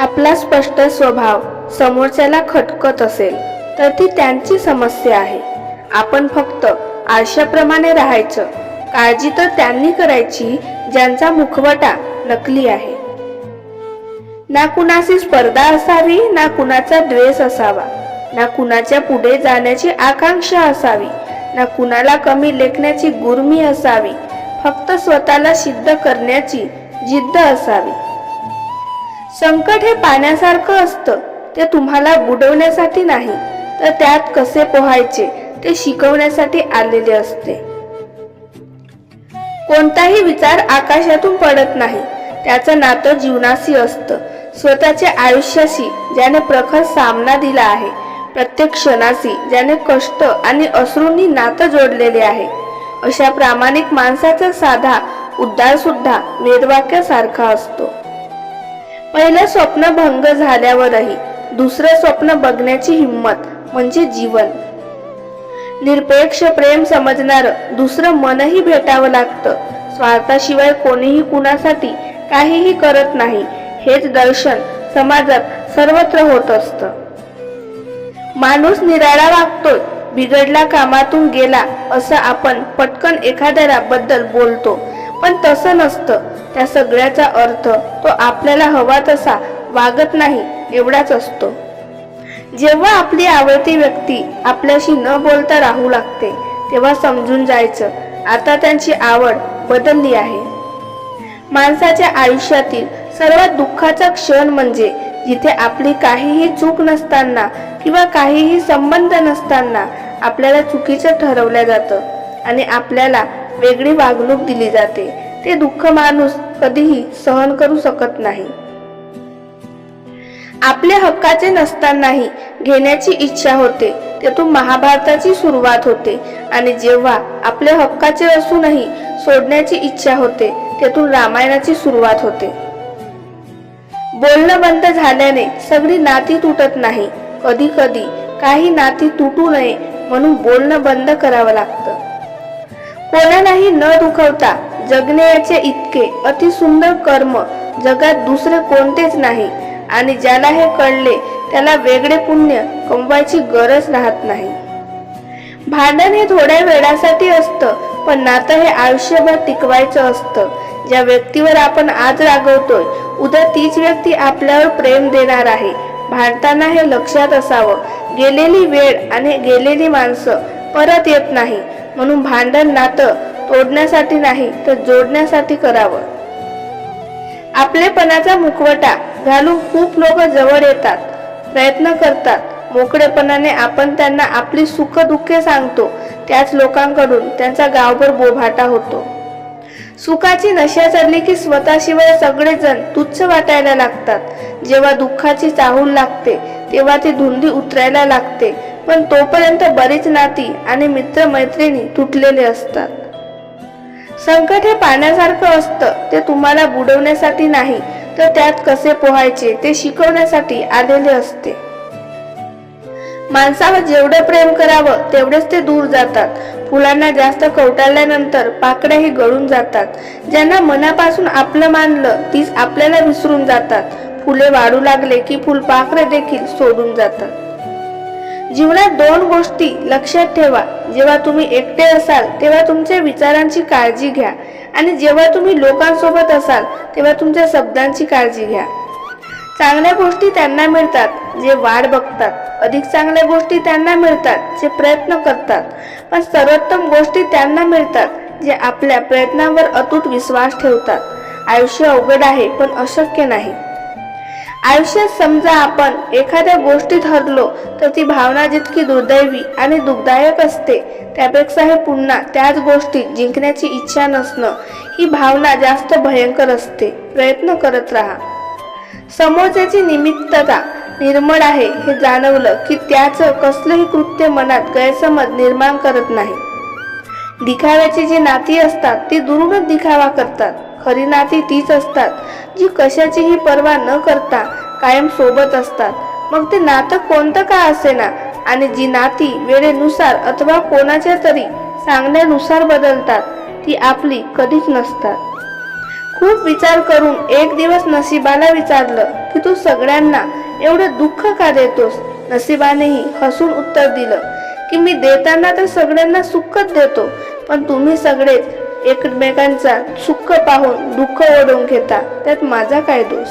आपला स्पष्ट स्वभाव समोरच्याला खटकत असेल तर ती त्यांची समस्या आहे. आपण फक्त आरशाप्रमाणे राहायचं. काळजी तर त्यांनी करायची ज्यांचा मुखवटा नकली आहे. ना कुणाची स्पर्धा असावी ना कुणाचा द्वेष असावा. ना कुणाच्या पुढे जाण्याची आकांक्षा असावी. ना कुणाला कमी लेखण्याची गुरमी असावी. फक्त स्वतःला सिद्ध करण्याची जिद्द असावी. संकट हे पाण्यासारखं असतं. ते तुम्हाला बुडवण्यासाठी नाही तर त्यात कसे पोहायचे ते शिकवण्यासाठी आलेले असते. कोणताही विचार आकाशातून पडत नाही. त्याचं नातं जीवनाशी असतं. स्वतःच्या आयुष्याशी ज्याने प्रखर सामना दिला आहे प्रत्येक क्षणाशी ज्याने कष्ट आणि अश्रूंनी नातं जोडलेले आहे. अशा प्रामाणिक माणसाचा साधा उद्धार सुद्धा वेदवाक्यासारखा असतो. पहिलं स्वप्न भंग झाल्यावरही दुसरं स्वप्न बघण्याची हिंमत म्हणजे जीवन. निरपेक्ष प्रेम समजणार दुसरं मनही भेटावं लागतं. स्वार्थाशिवाय कोणीही कुणासाठी काहीही करत नाही. हेच दर्शन समाजात सर्वत्र होत असतं. माणूस निराळा वागतोय बिघडला कामातून गेला असं आपण पटकन एखाद्याला बद्दल बोलतो. पण तसं नसतं. त्या सगळ्याचा अर्थ तो आपल्याला हवा तसा वागत नाही एवढाच असतो. जेव्हा आपली आवडती व्यक्ती आपल्याशी न बोलता राहू लागते तेव्हा समजून जायचं आता त्यांची आवड बदलली आहे. माणसाच्या आयुष्यातील सर्वात दुःखाचा क्षण म्हणजे जिथे आपली काहीही चूक नसताना किंवा काहीही संबंध नसताना आपल्याला चुकीचं ठरवलं जातं आणि आपल्याला वेगळी वागणूक दिली जाते. ते दुःख माणूस कधीही सहन करू शकत नाही. आपल्या हक्काचे नसतानाही घेण्याची इच्छा होते. त्यातून महाभारताची सुरुवात होते. आणि जेव्हा आपल्या हक्काचे असूनही सोडण्याची इच्छा होते त्यातून रामायणाची सुरुवात होते. बोलणं बंद झाल्याने सगळी नाती तुटत नाही. कधी कधी काही नाती तुटू नये म्हणून बोलणं बंद करावं लागतं. कोणालाही न दुखवता जगणे याचे इतके अतिसुंदर कर्म जगात दुसरे कोणतेच नाही. आणि ज्याला हे कळले त्याला वेगळे पुण्य कमवायची गरज राहत नाही. भांडण हे थोड्या वेळासाठी असतं पण नातं हे आयुष्यभर टिकवायचं असतं. ज्या व्यक्तीवर आपण आज रागवतोय उद्या तीच व्यक्ती आपल्यावर प्रेम देणार आहे. भांडताना हे लक्षात असावं. गेलेली वेळ आणि गेलेली माणसं परत येत नाही. म्हणून भांडण नातं तोडण्यासाठी नाही तर जोडण्यासाठी करावं. आपलेपणाचा मुखवटा घालून खूप लोक जवळ येतात प्रयत्न करतात. मोकळेपणाने आपण त्यांना आपली सुख दुःखे सांगतो. त्याच लोकांकडून त्यांचा गावभर बोभाटा होतो. सुखाची नशा चढली की स्वतःशिवाय सगळेजण तुच्छ वाटायला लागतात. जेव्हा दुःखाची चाहूल लागते तेव्हा ती धुंदी उतरायला लागते. पण तोपर्यंत बरीच नाती आणि मित्रमैत्रिणी तुटलेले असतात. संकट हे पाण्यासारखं असतं. ते तुम्हाला बुडवण्यासाठी नाही तर त्यात कसे पोहायचे ते शिकवण्यासाठी आलेले असते. माणसावर जेवढं प्रेम करावं तेवढेच ते दूर जातात. फुलांना जास्त कवटाळल्यानंतर पाकड्याही गळून जातात. ज्यांना मनापासून आपलं मानलं तीच आपल्याला विसरून जातात. फुले वाढू लागले की फुलपाखरे देखील सोडून जातात. जीवनात दोन गोष्टी लक्षात ठेवा. जेव्हा तुम्ही एकटे असाल तेव्हा तुमच्या विचारांची काळजी घ्या. आणि जेव्हा तुम्ही लोकांसोबत असाल तेव्हा तुमच्या शब्दांची काळजी घ्या. चांगल्या गोष्टी त्यांना मिळतात जे वाढ बघतात. अधिक चांगल्या गोष्टी त्यांना मिळतात जे प्रयत्न करतात. पण सर्वोत्तम गोष्टी त्यांना मिळतात जे आपल्या प्रयत्नांवर अतूट विश्वास ठेवतात. आयुष्य अवघड आहे पण अशक्य नाही. आयुष्यात समजा आपण एखाद्या गोष्टीत हरलो तर ती भावना जितकी दुर्दैवी आणि दुःखदायक असते त्यापेक्षा हे पुन्हा त्याच गोष्टीत जिंकण्याची इच्छा नसणं ही भावना जास्त भयंकर असते. प्रयत्न करत राहा. समोरच्याची निमित्तता निर्मळ आहे हे जाणवलं की त्याचं कसलंही कृत्य मनात गैरसमज निर्माण करत नाही. दिखाव्याची जी नाती असतात ती दुरूनच दिखावा करतात. खरी नाती तीच असतात जी कशाचीही पर्वा न करता कायम सोबत असतात. मग ते नातं कोणतं का असेना? आणि जी नाती वेळेनुसार अथवा कोणाच्या तरी सांगण्यानुसार बदलतात ती आपली कधीच नसतात. खूप विचार करून एक दिवस नशिबाला विचारलं की तू सगळ्यांना एवढं दुःख का देतोस? नशिबानेही हसून उत्तर दिलं की मी देताना तर सगळ्यांना सुखच देतो पण तुम्ही सगळेच एकमेकांचा सुख पाहून दुःख ओढवून घेता. त्यात माझा काय दोष?